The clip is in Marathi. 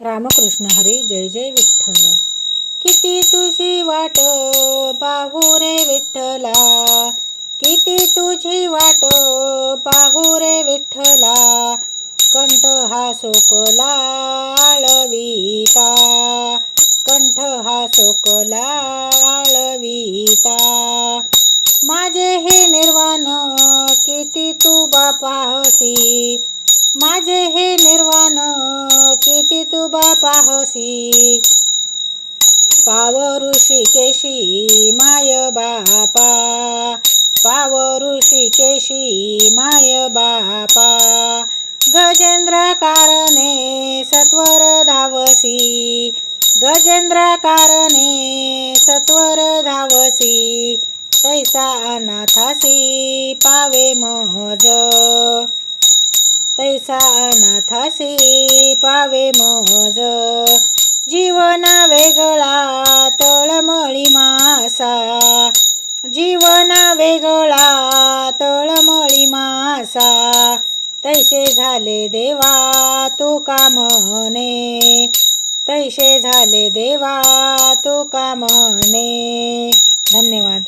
रामकृष्ण हरी जय जय विठ्ठल. किती तुझी वाट पाहू रे विठ्ठला. किती तुझी वाट पाहू रे विठ्ठला. कंठ हा सोकला आळविता. कंठ हा सोकला आळविता. माझे हे निर्वाण किती तू बापाहसी माझे हे निर्वाण किती तू पाहसी पाव ऋषिकेशी माय बापा। पाव ऋषिकेशी माय बापा। गजेंद्र कारणे सत्वर धावसी। गजेंद्र कारणे सत्वर धावसी। तैसा अनाथासी पावे मज तैसा अनाथासी पावे महज. जीवना वेगळा तळमळी मासा. जीवना वेगळा तळमळी मासा. तैसे झाले देवा तू का म्हणे? तैसे झाले देवा तू का म्हणे? धन्यवाद.